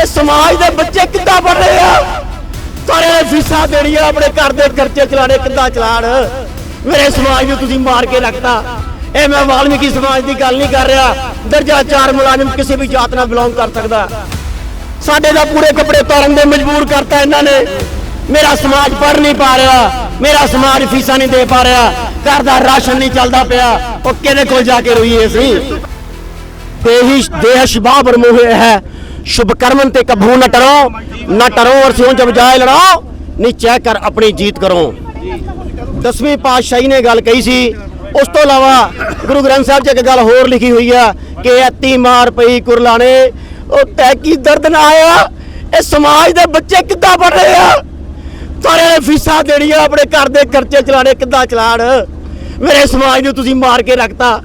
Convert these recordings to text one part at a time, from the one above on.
ਇਹ ਸਮਾਜ ਦੇ ਬੱਚੇ ਕਿੱਦਾਂ ਪੜ ਰਹੇ ਆ? ਸਾਰੇ ਫੀਸਾਂ ਦੇਣੀਆਂ, ਆਪਣੇ ਘਰ ਦੇ ਖਰਚੇ ਚਲਾਣੇ ਕਿੱਦਾਂ ਚਲਾਣ? ਮੇਰੇ ਸਮਾਜ ਨੂੰ ਤੁਸੀਂ ਮਾਰ ਕੇ ਰੱਖਤਾ। ਇਹ ਮੈਂ ਵਾਲਮੀਕੀ ਸਮਾਜ ਦੀ ਗੱਲ ਨਹੀਂ ਕਰ ਰਿਹਾ। ਦਰਜਾ 4 ਮੁਲਾਜ਼ਮ ਕਿਸੇ ਵੀ ਜਾਤ ਨਾਲ ਬਿਲੋਂਗ ਕਰ ਸਕਦਾ। ਸਾਡੇ ਦਾ ਪੂਰੇ ਕੱਪੜੇ ਤਾਰਨ ਦੇ ਮਜਬੂਰ ਕਰਤਾ ਇਹਨਾਂ ਨੇ। ਮੇਰਾ ਸਮਾਜ ਪੜ ਨਹੀਂ ਪਾ ਰਿਹਾ। ਮੇਰਾ ਸਮਾਜ ਫੀਸਾਂ ਨਹੀਂ ਦੇ ਪਾ ਰਿਹਾ। ਘਰ ਦਾ ਰਾਸ਼ਨ ਨਹੀਂ ਚੱਲਦਾ ਪਿਆ। ਉਹ ਕਿਹਦੇ ਕੋਲ ਜਾ ਕੇ ਰੋਈਏ ਅਸੀਂ। ਦੇਹੀ ਦੇਹ ਸ਼ਬਾਬ ਰਮੋਹ ਹੈ। शुभ कर्मन ते कभू न टरो न टरो और सियों जब जाए लड़ाओ नीचे कर अपनी जीत करो ਦਸਵੀਂ ਪਾਤਸ਼ਾਹੀ ਨੇ ਗੱਲ ਕਹੀ ਸੀ ਉਸ ਤੋਂ ਇਲਾਵਾ ਗੁਰੂ ਗ੍ਰੰਥ ਸਾਹਿਬ 'ਚ ਇੱਕ ਗੱਲ ਹੋਰ ਲਿਖੀ ਹੋਈ ਆ ਕਿ ਐਤੀ ਮਾਰ ਪਈ ਕੁਰਲਾਣੇ ਉਹ ਤੈ ਕੀ ਦਰਦ ਨਾ ਆਇਆ ਇਹ ਸਮਾਜ ਦੇ ਬੱਚੇ ਕਿੱਦਾਂ ਪੜ ਰਹੇ ਆ ਸਾਰੇ ਨੇ ਫੀਸਾਂ ਦੇਣੀਆਂ ਆਪਣੇ ਘਰ ਦੇ ਖਰਚੇ ਚਲਾਣੇ ਕਿੱਦਾਂ ਚਲਾਣ ਮੇਰੇ ਸਮਾਜ ਨੂੰ ਤੁਸੀਂ ਮਾਰ ਕੇ ਰੱਖਤਾ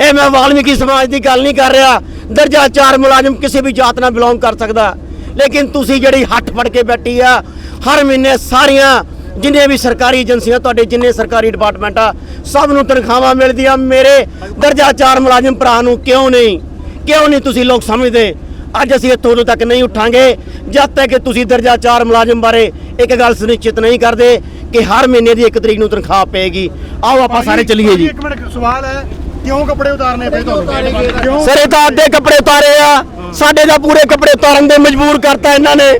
ਇਹ ਮੈਂ ਵਾਲਮੀਕੀ ਸਮਾਜ ਦੀ ਗੱਲ ਨਹੀਂ ਕਰ ਰਿਹਾ ਦਰਜਾ 4 ਮੁਲਾਜ਼ਮ ਕਿਸੇ ਵੀ ਜਾਤ ਨਾਲ ਬਿਲੋਂਗ ਕਰ ਸਕਦਾ। ਲੇਕਿਨ ਤੁਸੀਂ ਜਿਹੜੀ ਹੱਥ ਫੜ ਕੇ ਬੈਠੀ ਆ ਹਰ ਮਹੀਨੇ ਸਾਰੀਆਂ ਜਿੰਨੇ ਵੀ ਸਰਕਾਰੀ ਏਜੰਸੀਆਂ ਤੁਹਾਡੇ ਜਿੰਨੇ ਸਰਕਾਰੀ ਡਿਪਾਰਟਮੈਂਟ ਆ ਸਭ ਨੂੰ ਤਨਖਾਹਾਂ ਮਿਲਦੀਆਂ। ਮੇਰੇ ਦਰਜਾ 4 ਮੁਲਾਜ਼ਮ ਭਰਾ ਨੂੰ ਕਿਉਂ ਨਹੀਂ? ਕਿਉਂ ਨਹੀਂ ਤੁਸੀਂ ਲੋਕ ਸਮਝਦੇ? ਅੱਜ ਅਸੀਂ ਇੱਥੋਂ ਉਦੋਂ ਤੱਕ ਨਹੀਂ ਉੱਠਾਂਗੇ ਜਦ ਤੱਕ ਕਿ ਤੁਸੀਂ ਦਰਜਾ 4 ਮੁਲਾਜ਼ਮ ਬਾਰੇ ਇੱਕ ਗੱਲ ਸੁਨਿਸ਼ਚਿਤ ਨਹੀਂ ਕਰਦੇ ਕਿ ਹਰ ਮਹੀਨੇ ਦੀ ਇੱਕ ਤਰੀਕ ਨੂੰ ਤਨਖਾਹ ਪਏਗੀ। ਆਓ ਆਪਾਂ ਸਾਰੇ ਚੱਲੀਏ ਜੀ। ਇੱਕ ਮਿੰਟ ਸਵਾਲ ਹੈ। ਕਿਉਂ ਕੱਪੜੇ ਉਤਾਰਨੇ ਪਏ ਤੁਹਾਨੂੰ? ਕਿਉਂ? ਸਰ ਇਹ ਤਾਂ ਅੱਧੇ ਕੱਪੜੇ ਉਤਾਰੇ ਆ। ਸਾਡੇ ਦਾ ਪੂਰੇ ਕੱਪੜੇ ਉਤਾਰਨ ਦੇ ਮਜਬੂਰ ਕਰਤਾ ਇਹਨਾਂ ਨੇ।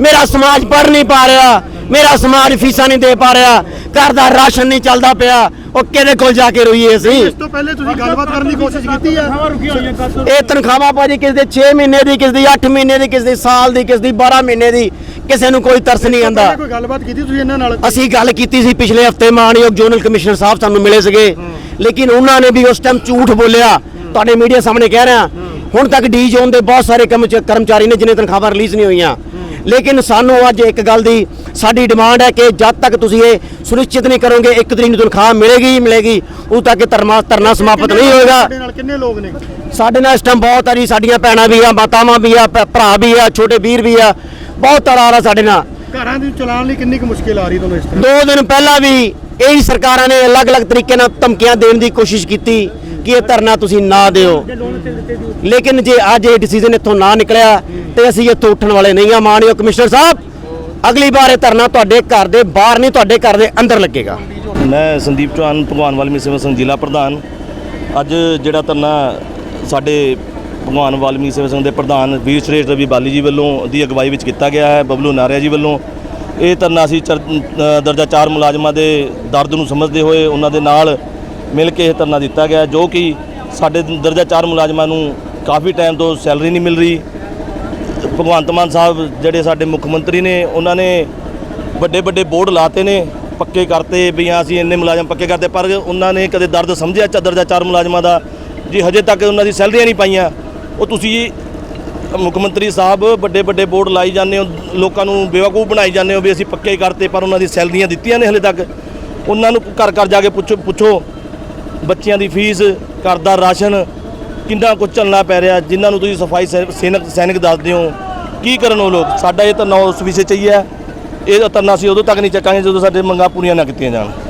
ਮੇਰਾ ਸਮਾਜ ਪੜ ਨਹੀਂ ਪਾ ਰਿਹਾ। ਮੇਰਾ ਸਮਾਜ ਫੀਸਾਂ ਨਹੀਂ ਦੇ ਪਾ ਰਿਹਾ। ਘਰ ਦਾ ਰਾਸ਼ਨ ਨਹੀਂ ਚੱਲਦਾ ਪਿਆ। ਉਹ ਕਿਹਦੇ ਕੋਲ ਜਾ ਕੇ ਰੋਈਏ ਅਸੀਂ? ਇਸ ਤੋਂ ਪਹਿਲੇ ਤੁਸੀਂ ਗੱਲਬਾਤ ਕਰਨ ਦੀ ਕੋਸ਼ਿਸ਼ ਕੀਤੀ ਹੈ। ਇਹ ਤਨਖਾਹਾਂ ਭਾਜੀ ਕਿਸ ਦੇ 6 ਮਹੀਨੇ ਦੀ ਕਿਸ ਦੀ 8 ਮਹੀਨੇ ਦੀ ਕਿਸ ਦੀ ਸਾਲ ਦੀ ਕਿਸ ਦੀ 12 ਮਹੀਨੇ ਦੀ। ਕਿਸੇ ਨੂੰ ਕੋਈ ਤਰਸ ਨਹੀਂ ਆਂਦਾ ਕੋਈ ਗੱਲਬਾਤ ਕੀਤੀ ਤੁਸੀਂ ਇਹਨਾਂ ਨਾਲ? ਅਸੀਂ ਗੱਲ ਕੀਤੀ ਸੀ ਪਿਛਲੇ ਹਫ਼ਤੇ ਮਾਨਯੋਗ ਜ਼ੋਨਲ ਕਮਿਸ਼ਨਰ ਸਾਹਿਬ ਸਾਨੂੰ ਮਿਲੇ ਸੀਗੇ। ਲੇਕਿਨ ਉਹਨਾਂ ਨੇ ਵੀ ਉਸ ਟਾਈਮ ਝੂਠ ਬੋਲਿਆ। ਤੁਹਾਡੇ ਮੀਡੀਆ ਸਾਹਮਣੇ ਕਹਿ ਰਿਹਾ। ਹੁਣ ਤੱਕ ਡੀ ਜ਼ੋਨ ਦੇ ਬਹੁਤ ਸਾਰੇ ਕਰਮਚ- ਕਰਮਚਾਰੀ ਨੇ ਜਿਨ੍ਹਾਂ ਤਨਖਾਹਾਂ ਰਿਲੀਜ਼ ਨਹੀਂ ਹੋਈਆਂ। ਲੇਕਿਨ ਸਾਨੂੰ ਅੱਜ ਇੱਕ ਗੱਲ ਦੀ ਸਾਡੀ ਡਿਮਾਂਡ ਹੈ ਕਿ ਜਦ ਤੱਕ ਤੁਸੀਂ ਇਹ ਸੁਨਿਸ਼ਚਿਤ ਨਹੀਂ ਕਰੋਗੇ ਇੱਕ ਤਰੀਕ ਨੂੰ ਤਨਖਾਹ ਮਿਲੇਗੀ ਹੀ ਮਿਲੇਗੀ। ਉਦੋਂ ਤੱਕ ਇਹ ਧਰਨਾ ਧਰਨਾ ਸਮਾਪਤ ਨਹੀਂ ਹੋਏਗਾ। ਤੁਹਾਡੇ ਨਾਲ ਕਿੰਨੇ ਲੋਕ ਨੇ? ਸਾਡੇ ਨਾਲ ਇਸ ਟਾਈਮ ਬਹੁਤ ਆ ਜੀ ਸਾਡੀਆਂ ਭੈਣਾਂ ਵੀ ਆ ਮਾਤਾਵਾਂ ਵੀ ਆ ਭਰਾ ਵੀ ਆ ਛੋਟੇ ਵੀਰ ਵੀ ਆ। ਬਹੁਤ ਤਰਾਰ ਆ ਸਾਡੇ ਨਾਲ। ਘਰਾਂ ਦੀ ਚਲਾਉਣ ਲਈ ਕਿੰਨੀ ਕੁ ਮੁਸ਼ਕਿਲ ਆ ਰਹੀ ਤੁਹਾਨੂੰ ਇਸ ਤਰ੍ਹਾਂ? ਦੋ ਦਿਨ ਪਹਿਲਾਂ ਵੀ ਇਹੀ ਸਰਕਾਰਾਂ ਨੇ ਅਲੱਗ-ਅਲੱਗ ਤਰੀਕੇ ਨਾਲ ਧਮਕੀਆਂ ਦੇਣ ਦੀ ਕੋਸ਼ਿਸ਼ ਕੀਤੀ ਕਿ ਇਹ ਧਰਨਾ ਤੁਸੀਂ ਨਾ ਦਿਓ। ਲੇਕਿਨ ਜੇ ਅੱਜ ਇਹ ਡਿਸੀਜਨ ਇੱਥੋਂ ਨਾ ਨਿਕਲਿਆ ਤੇ ਅਸੀਂ ਇੱਥੋਂ ਉੱਠਣ ਵਾਲੇ ਨਹੀਂ ਆ ਮਾਨਯੋਗ ਕਮਿਸ਼ਨਰ ਸਾਹਿਬ। ਅਗਲੀ ਵਾਰ ਇਹ ਧਰਨਾ ਤੁਹਾਡੇ ਘਰ ਦੇ ਬਾਹਰ ਨਹੀਂ, ਤੁਹਾਡੇ ਘਰ ਦੇ ਅੰਦਰ ਲੱਗੇਗਾ। ਮੈਂ ਸੰਦੀਪ ਚੌਹਾਨ, ਭਗਵਾਨ ਵਾਲਮੀ ਸੇਵਾ ਸੰਘ ਜ਼ਿਲ੍ਹਾ ਪ੍ਰਧਾਨ। ਅੱਜ ਜਿਹੜਾ ਧਰਨਾ ਸਾਡੇ ਭਗਵਾਨ ਵਾਲਮੀਕ ਸੇਵਾ ਸੰਘ ਦੇ ਪ੍ਰਧਾਨ ਵੀਰ ਸ਼੍ਰੇਸ਼ਟ ਰਵੀ ਬਾਲੀ ਜੀ ਵੱਲੋਂ ਦੀ ਅਗਵਾਈ ਵਿੱਚ ਕੀਤਾ ਗਿਆ ਹੈ, ਬਬਲੂ ਨਾਰਿਆ ਜੀ ਵੱਲੋਂ। ਇਹ ਧਰਨਾ ਅਸੀਂ ਚਰ- ਦਰਜਾ 4 ਮੁਲਾਜ਼ਮਾਂ ਦੇ ਦਰਦ ਨੂੰ ਸਮਝਦੇ ਹੋਏ ਉਹਨਾਂ ਦੇ ਨਾਲ ਮਿਲ ਕੇ ਇਹ ਧਰਨਾ ਦਿੱਤਾ ਗਿਆ, ਜੋ ਕਿ ਸਾਡੇ ਦਰਜਾ 4 ਮੁਲਾਜ਼ਮਾਂ ਨੂੰ ਕਾਫੀ ਟਾਈਮ ਤੋਂ ਸੈਲਰੀ ਨਹੀਂ ਮਿਲ ਰਹੀ। ਭਗਵੰਤ ਮਾਨ ਸਾਹਿਬ ਜਿਹੜੇ ਸਾਡੇ ਮੁੱਖ ਮੰਤਰੀ ਨੇ, ਉਹਨਾਂ ਨੇ ਵੱਡੇ ਵੱਡੇ ਬੋਰਡ ਲਾਤੇ ਨੇ, ਪੱਕੇ ਕਰਤੇ ਵੀ ਹਾਂ ਅਸੀਂ ਇੰਨੇ ਮੁਲਾਜ਼ਮ ਪੱਕੇ ਕਰਤੇ ਪਰ ਉਹਨਾਂ ਨੇ ਕਦੇ ਦਰਦ ਸਮਝਿਆ ਚਾਦਰ ਦਾ ਚਾਰ ਮੁਲਾਜ਼ਮਾਂ ਦਾ? ਜੀ ਹਜੇ ਤੱਕ ਉਹਨਾਂ ਦੀ ਸੈਲਰੀਆਂ ਨਹੀਂ ਪਾਈਆਂ। ਉਹ ਤੁਸੀਂ ਮੁੱਖ ਮੰਤਰੀ ਸਾਹਿਬ ਵੱਡੇ ਵੱਡੇ ਬੋਰਡ ਲਾਈ ਜਾਂਦੇ ਹੋ, ਲੋਕਾਂ ਨੂੰ ਬੇਵਕੂਫ ਬਣਾਈ ਜਾਂਦੇ ਹੋ ਵੀ ਅਸੀਂ ਪੱਕੇ ਕਰਤੇ, ਪਰ ਉਹਨਾਂ ਦੀ ਸੈਲਰੀਆਂ ਦਿੱਤੀਆਂ ਨੇ ਹਲੇ ਤੱਕ। ਉਹਨਾਂ ਨੂੰ ਘਰ ਘਰ ਜਾ ਕੇ ਪੁੱਛੋ ਪੁੱਛੋ, ਬੱਚਿਆਂ ਦੀ ਫੀਸ, ਘਰ ਦਾ ਰਾਸ਼ਨ, ਕਿੰਨਾ ਕੁਝ ਚੱਲਣਾ ਪੈ ਰਿਹਾ, ਜਿਨ੍ਹਾਂ ਨੂੰ ਤੁਸੀਂ ਸਫ਼ਾਈ ਸੈ- ਸੈਨਿਕ ਸੈਨਿਕ ਦੱਸਦੇ ਹੋ, ਕੀ ਕਰਨ ਉਹ ਲੋਕ? ਸਾਡਾ ਇਹ ਤਾਂ ਨੌ ਉਸ ਵਿਸ਼ੇ ਚਾਹੀਏ ਇਹ ਧਰਨਾ ਅਸੀਂ ਉਦੋਂ ਤੱਕ ਨਹੀਂ ਚੱਕਾਂਗੇ ਜਦੋਂ ਸਾਡੇ ਮੰਗਾਂ ਪੂਰੀਆਂ ਨਾ ਕੀਤੀਆਂ ਜਾਣ।